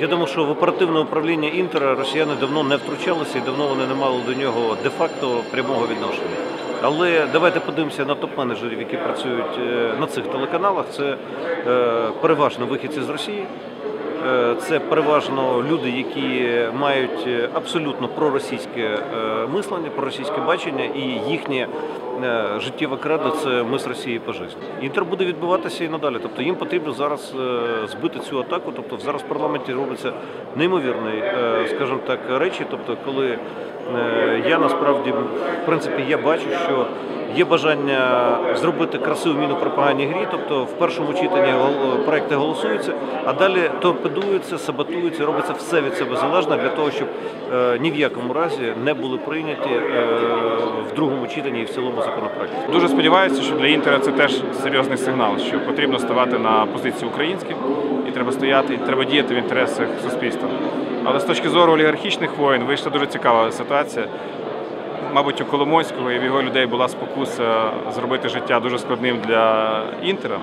Я думаю, що в оперативне управління Інтера росіяни давно не втручалися і давно вони не мали до нього де-факто прямого відношення. Але давайте подивимося на топ-менеджерів, які працюють е, на цих телеканалах. Це е, переважно вихідці з Росії. Е, Це переважно люди, які мають е, абсолютно проросійське е, мислення, проросійське бачення, і їхнє життєве кредо це ми з Росії по житті. Інтер буде відбуватися і надалі. Тобто їм потрібно зараз збити цю атаку. Тобто зараз в парламенті робиться неймовірні, скажімо так, речі. Тобто, коли я насправді в принципі я бачу, що є бажання зробити красиву міну пропагандній грі, тобто в першому читанні проекти голосуються, а далі торпедуються, саботуються, робиться все від себе залежне для того, щоб е, ні в якому разі не були прийняті е, в другому читанні і в цілому законопроекті. Дуже сподіваюся, що для Інтера це теж серйозний сигнал, що потрібно ставати на позиції українські, і треба стояти, і треба діяти в інтересах суспільства. Але з точки зору олігархічних воєн вийшла дуже цікава ситуація. Мабуть, у Коломойського і в його людей була спокуса зробити життя дуже складним для Інтера.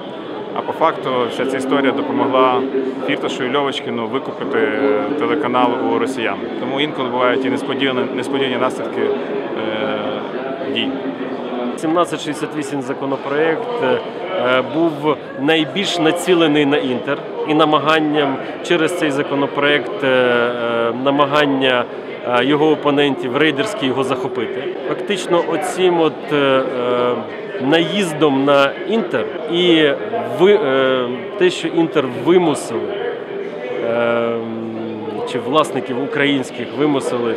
А по факту вся ця історія допомогла Фірташу і Льовочкіну викупити телеканал у росіян. Тому інколи бувають і несподівані, несподівані наслідки е, дій. 1768 законопроект е, був найбільш націлений на інтер і намаганням через цей законопроект е, е, намагання е, його опонентів рейдерськи його захопити. Фактично, оцім от е, е, наїздом на інтер і ви, е, те, що інтер вимусили. е, Чи власників українських вимусили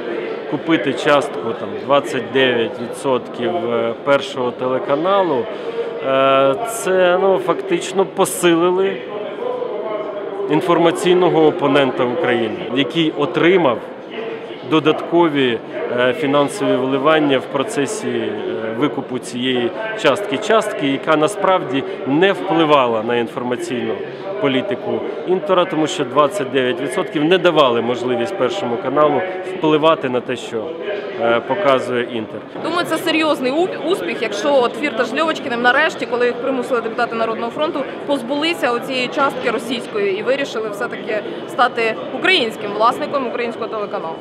купити частку там 29% е, першого телеканалу, е, це ну, фактично посилили інформаційного опонента України, який отримав додаткові е, фінансові вливання в процесі е, викупу цієї частки. Частки, яка насправді не впливала на інформаційну політику Інтера, тому що 29% не давали можливість першому каналу впливати на те, що е, показує Інтер. Думаю, це серйозний успіх, якщо от Фірташ з Льовочкіним нарешті, коли їх примусили депутати Народного фронту, позбулися оцієї частки російської і вирішили все-таки стати українським власником українського телеканалу.